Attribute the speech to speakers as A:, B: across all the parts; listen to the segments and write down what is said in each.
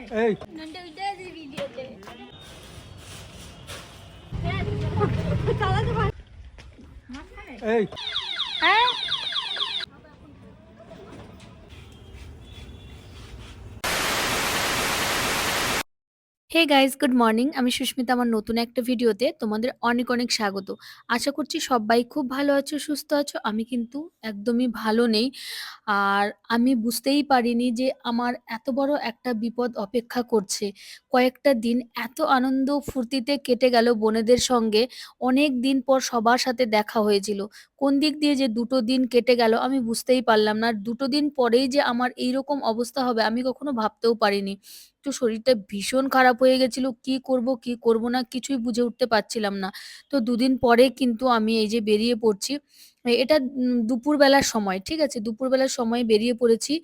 A: এই। এই।
B: Hey guys good morning আমি সুস্মিতা, আমার নতুন একটা ভিডিওতে তোমাদের অনেক অনেক স্বাগত। আশা করছি সবাই খুব ভালো আছো, সুস্থ আছো। আমি কিন্তু একদমই ভালো নেই। আর আমি বুঝতেই পারিনি যে আমার এত বড় একটা বিপদ অপেক্ষা করছে। কয়েকটা দিন এত আনন্দ ফুর্তিতে কেটে গেল বোনেদের সঙ্গে। অনেক দিন পর সবার সাথে দেখা হয়েছিল। কোন দিক দিয়ে যে দুটো দিন কেটে গেল আমি বুঝতেই পারলাম না। দুটো দিন পরেই যে আমার এইরকম অবস্থা হবে আমি কখনো ভাবতেও পারিনি। তো শরীরটা ভীষণ খারাপ হয়ে গেছিল, কি করব কি করব না কিছুই বুঝে উঠতে পারছিলাম না। তো দুদিন পরে কিন্তু আমি এই যে বেরিয়ে পড়ছি, এটা দুপুরবেলার সময়, ঠিক আছে? দুপুরবেলার সময় বেরিয়ে পড়েছি,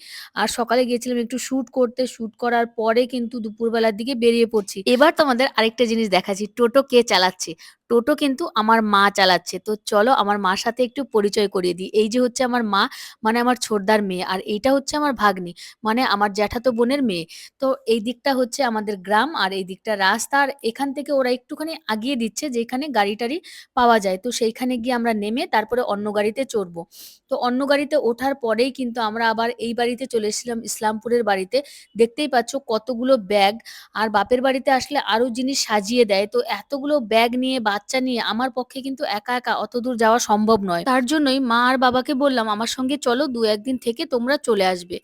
B: আর সকালে গিয়েছিলাম একটু শ্যুট করতে শ্যুট করার পরে কিন্তু দুপুরবেলার দিকে বেরিয়ে পড়ছি। এবার তোমাদের আরেকটা জিনিস দেখাচ্ছি, টোটো কে চালাচ্ছে? টোটো কিন্তু আমার মা চালাচ্ছে। তো চলো আমার মার সাথে একটু পরিচয় করিয়ে দিই। এই যে হচ্ছে আমার মা মানে আমার ছোটদার মেয়ে। আর এইটা হচ্ছে আমার ভাগ্নি মানে আমার জ্যাঠাতো বোনের মেয়ে। তো এই দিকটা হচ্ছে আমাদের গ্রাম আর এই দিকটা রাস্তা। আর এখান থেকে ওরা একটুখানি আগিয়ে দিচ্ছে যেখানে গাড়ি টাড়ি পাওয়া যায়। তো সেইখানে গিয়ে আমরা নেমে তারপরে অন্য গাড়িতে চড়বো। তো অন্য গাড়িতে ওঠার পরেই কিন্তু আমরা আবার এই বাড়িতে চলে এসেছিলাম, ইসলামপুরের বাড়িতে। দেখতেই পাচ্ছ কতগুলো ব্যাগ। আর বাপের বাড়িতে আসলে আরও জিনিস সাজিয়ে দেয়। তো এতগুলো ব্যাগ নিয়ে বাচ্চা নিয়ে আমার পক্ষে কিন্তু একা একা অত দূর যাওয়া সম্ভব নয়। তার জন্যই মা আর বাবাকে বললাম, আমার সঙ্গে চলো, দু একদিন থেকে তোমরা চলে আসবে।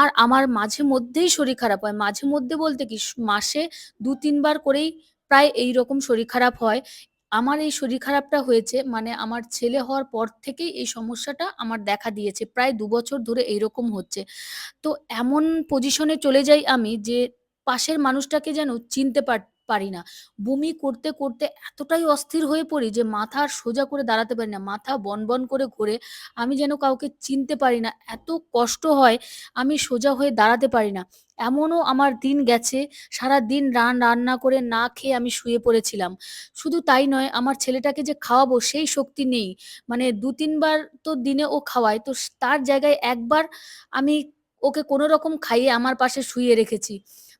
B: আর আমার মাঝে মধ্যেই শরীর খারাপ হয়। মাঝে মধ্যে বলতে কি, মাসে দু তিনবার করেই প্রায় এই রকম শরীর খারাপ হয়। আমার এই শরীর খারাপটা হয়েছে মানে আমার ছেলে হওয়ার পর থেকেই এই সমস্যাটা আমার দেখা দিয়েছে। প্রায় দু বছর ধরে এইরকম হচ্ছে। তো এমন পজিশনে চলে যাই আমি যে পাশের মানুষটাকে যেন চিনতে পার পারি না। বমি করতে করতে এতটাই অস্থির হয়ে পড়ি যে মাথা সোজা করে দাঁড়াতে পারি না। মাথা বন বন করে ঘোরে। আমি যেন কাউকে চিনতে পারি না। এত কষ্ট হয় আমি সোজা হয়ে দাঁড়াতে পারি না। এমনও আমার দিন গেছে। সারা দিন রান রান্না করে না খেয়ে আমি শুয়ে পড়েছিলাম। শুধু তাই নয়, আমার ছেলেটাকে যে খাওয়াবো সেই শক্তি নেই। মানে দু তিনবার তো দিনে ও খাওয়ায়। তো তার জায়গায় একবার আমি ওকে কোনো রকম খাইয়ে আমার পাশে শুয়ে রেখেছি।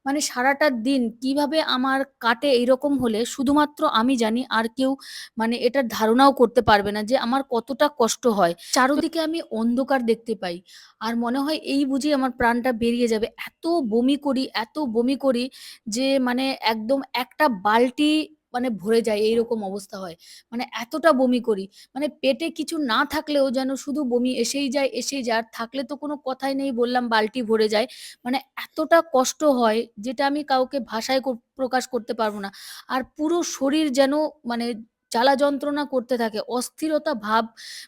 B: মানে সারাটা দিন কীভাবে আমার কাটে এইরকম হলে শুধুমাত্র আমি জানি আর কেউ মানে এটার ধারণাও করতে পারবে না যে আমার কতটা কষ্ট হয়। চারোদিকে আমি অন্ধকার দেখতে পাই আর মনে হয় এই বুঝি আমার প্রাণটা বেরিয়ে যাবে। এত বমি করি, এত বমি করি যে মানে একদম একটা বালতি মানে ভরে যায়, এইরকম অবস্থা হয়। মানে এতটা বমি করি। মানে পেটে কিছু না থাকলেও যেন শুধু বমি এসেই যায় এসেই যায়। আর থাকলে তো কোনো কথাই নেই, বললাম বালতি ভরে যায়। মানে এতটা কষ্ট হয় যেটা আমি কাউকে ভাষায় প্রকাশ করতে পারব না। আর পুরো শরীর যেন মানে জ্বালা যন্ত্রণা করতে থাকে, অস্থিরতা ভাব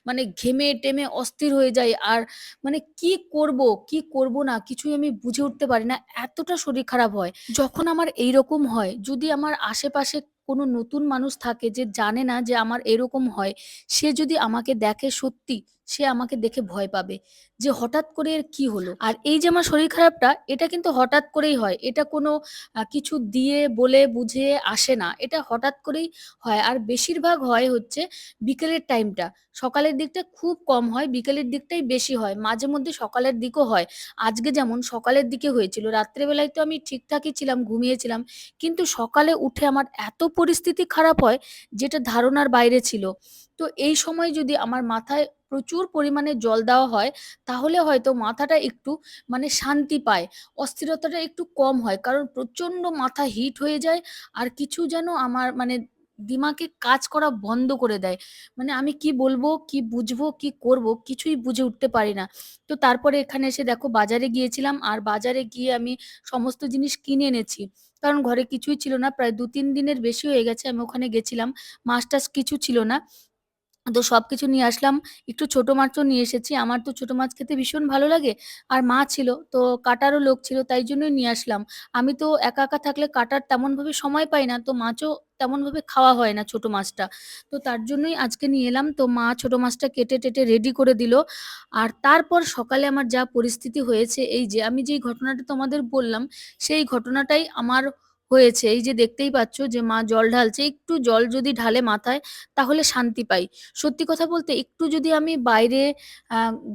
B: মানে ঘেমে টেমে অস্থির হয়ে যায়। আর মানে কি করব কি করব না কিছুই আমি বুঝে উঠতে পারি না। এতটা শরীর খারাপ হয়। যখন আমার এইরকম হয়, যদি আমার আশেপাশে কোনো নতুন মানুষ থাকে যে জানে না যে আমার এরকম হয়, সে যদি আমাকে দেখে সত্যি, সে আমাকে দেখে ভয় পাবে যে হঠাৎ করে এর কি হলো? আর এই যে আমার শরীর খারাপটা, এটা কিন্তু হঠাৎ করেই হয়। এটা কোনো কিছু দিয়ে, বলে, বুঝে আসে না। এটা হঠাৎ করেই হয়। আর বেশিরভাগ হয় হচ্ছে বিকেলের টাইমটা সকালের দিকটা খুব কম হয়, বিকেলের দিকটাই বেশি হয়। মাঝে মধ্যে সকালের দিকও হয়। আজকে যেমন সকালের দিকে হয়েছিল, রাত্রেবেলায় তো আমি ঠিকঠাকই ছিলাম, ঘুমিয়েছিলাম। কিন্তু সকালে উঠে আমার এত পরিস্থিতি খারাপ হয় যেটা ধারণার বাইরে ছিল। তো এই সময় যদি আমার মাথায় প্রচুর পরিমাণে জল দেওয়া হয়, তাহলে হয়তো মাথাটা একটু মানে শান্তি পায়, অস্থিরতাটা একটু কম হয়। কারণ প্রচণ্ড মাথা হিট হয়ে যায়, আর কিছু যেন আমার মানে দিমাগে কাজ করা বন্ধ করে দেয়। মানে আমি কি বলব, কি বুঝব, কি করব কিছুই বুঝে উঠতে পারি না। তো তারপরে এখানে এসে দেখো বাজারে গিয়েছিলাম আর বাজারে গিয়ে আমি সমস্ত জিনিস কিনে এনেছি। কারণ ঘরে কিছুই ছিল না, প্রায় দু তিন দিনের বেশি হয়ে গেছে, আমি ওখানে গেছিলাম। মাছ কিছু ছিল না। তো সবকিছু নিয়ে আসলাম। একটু ছোট মাছও নিয়ে এসেছি। আমার তো ছোট মাছ খেতে ভীষণ ভালো লাগে। আর মা ছিল, তো কাটারও লোক ছিল তাই জন্যই নিয়ে আসলাম। আমি তো একা, একা থাকলে কাটার তেমনভাবে সময় পাই না। তো মাছও তেমনভাবে খাওয়া হয় না ছোট মাছটা। তো তার জন্যই আজকে নিয়ে এলাম। তো মা ছোট মাছটা কেটে-টেটে রেডি করে দিল। আর তারপর সকালে আমার যা পরিস্থিতি হয়েছে এই যে আমি যেই ঘটনাটা তোমাদের বললাম, সেই ঘটনাটাই আমার হয়েছে। এই যে দেখতেই পাচ্ছ যে মা জল ঢালছে, একটু জল যদি ঢালে মাথায় তাহলে শান্তি পাই। সত্যি কথা বলতে একটু যদি আমি বাইরে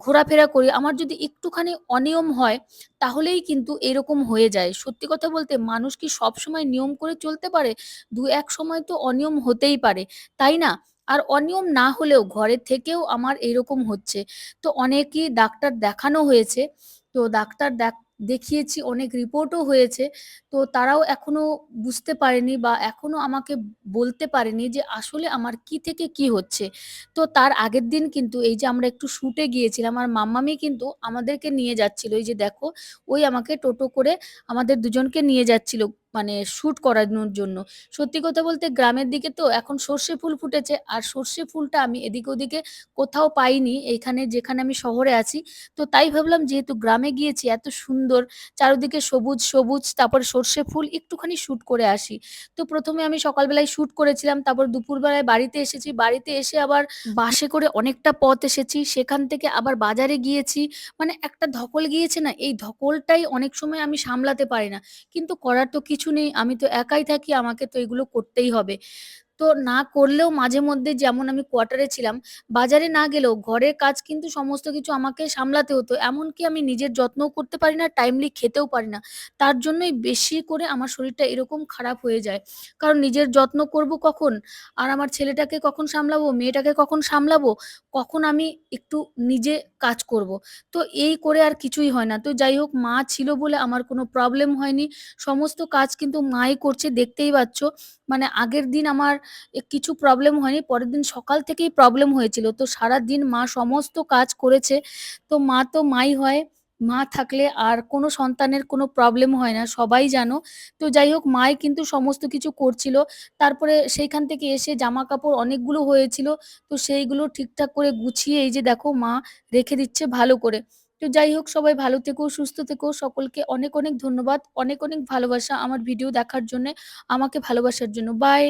B: ঘোরাফেরা করি, আমার যদি একটুখানি অনিয়ম হয় তাহলেই কিন্তু এরকম হয়ে যায়। সত্যি কথা বলতে মানুষ কি সব সময় নিয়ম করে চলতে পারে? দু এক সময় তো অনিয়ম হতেই পারে, তাই না? আর অনিয়ম না হলেও ঘরের থেকেও আমার এরকম হচ্ছে। তো অনেকই ডাক্তার দেখানো হয়েছে। তো ডাক্তার দেখ দেখিয়েছি, অনেক রিপোর্টও হয়েছে। তো তারাও এখনও বুঝতে পারেনি বা এখনও আমাকে বলতে পারেনি যে আসলে আমার কি থেকে কি হচ্ছে। তো তার আগের দিন কিন্তু এই যে আমরা একটু শুটে গিয়েছিলাম, আর মাম্মামি কিন্তু আমাদেরকে নিয়ে যাচ্ছিল। এই যে দেখো, ওই আমাকে টোটো করে আমাদের দুজনকে নিয়ে যাচ্ছিল। মানে শুট করানোর জন্য। সত্যি কথা বলতে গ্রামের দিকে তো এখন সর্ষে ফুল ফুটেছে, আর সর্ষে ফুলটা আমি এদিকে ওদিকে কোথাও পাইনি এইখানে যেখানে আমি শহরে আছি। তো তাই ভাবলাম যেহেতু গ্রামে গিয়েছি, এত সুন্দর চারিদিকে সবুজ সবুজ, তারপর সর্ষে ফুল একটুখানি শুট করে আসি। তো প্রথমে আমি সকালবেলায় শুট করেছিলাম, তারপর দুপুরবেলায় বাড়িতে এসেছি। বাড়িতে এসে আবার বাসে করে অনেকটা পথ এসেছি। সেখান থেকে আবার বাজারে গিয়েছি। মানে একটা ধকল গিয়েছে না, এই ধকলটাই অনেক সময় আমি সামলাতে পারি না। কিন্তু করার তো কিছু নেই আমি তো একাই থাকি আমাকে তো এগুলো করতেই হবে। তো না করলেও মাঝে মধ্যে যেমন আমি কোয়ার্টারে ছিলাম, বাজারে না গেলেও ঘরের কাজ কিন্তু সমস্ত কিছু আমাকে সামলাতে হতো। এমনকি আমি নিজের যত্নও করতে পারি না টাইমলি খেতেও পারি না। তার জন্যই বেশি করে আমার শরীরটা এরকম খারাপ হয়ে যায়। কারণ নিজের যত্ন করব কখন? আর আমার ছেলেটাকে কখন সামলাবো? মেয়েটাকে কখন সামলাবো? কখন আমি একটু নিজে কাজ করব? তো এই করে আর কিছুই হয় না। তো যাই হোক, মা ছিল বলে আমার কোনো প্রবলেম হয়নি। সমস্ত কাজ কিন্তু মাই করছে, দেখতেই পাচ্ছ। মানে আগের দিন আমার কিছু প্রবলেম হয়নি। পরের দিন সকাল থেকেই প্রবলেম হয়েছিল। তো সারাদিন মা সমস্ত কাজ করেছে। তো মা তো মাই হয়। মা থাকলে আর কোনো সন্তানের কোনো প্রবলেম হয় না, সবাই জানো। তো যাই হোক, মাই কিন্তু সমস্ত কিছু করছিল। তারপরে সেইখান থেকে এসে জামা কাপড় অনেকগুলো হয়েছিল। তো সেইগুলো ঠিকঠাক করে গুছিয়ে এই যে দেখো মা রেখে দিচ্ছে ভালো করে। তো যাই হোক, সবাই ভালো থেকো, সুস্থ থেকো। সকলকে অনেক অনেক ধন্যবাদ। অনেক অনেক ভালোবাসা আমার ভিডিও দেখার জন্য, আমাকে ভালোবাসার জন্য। বাই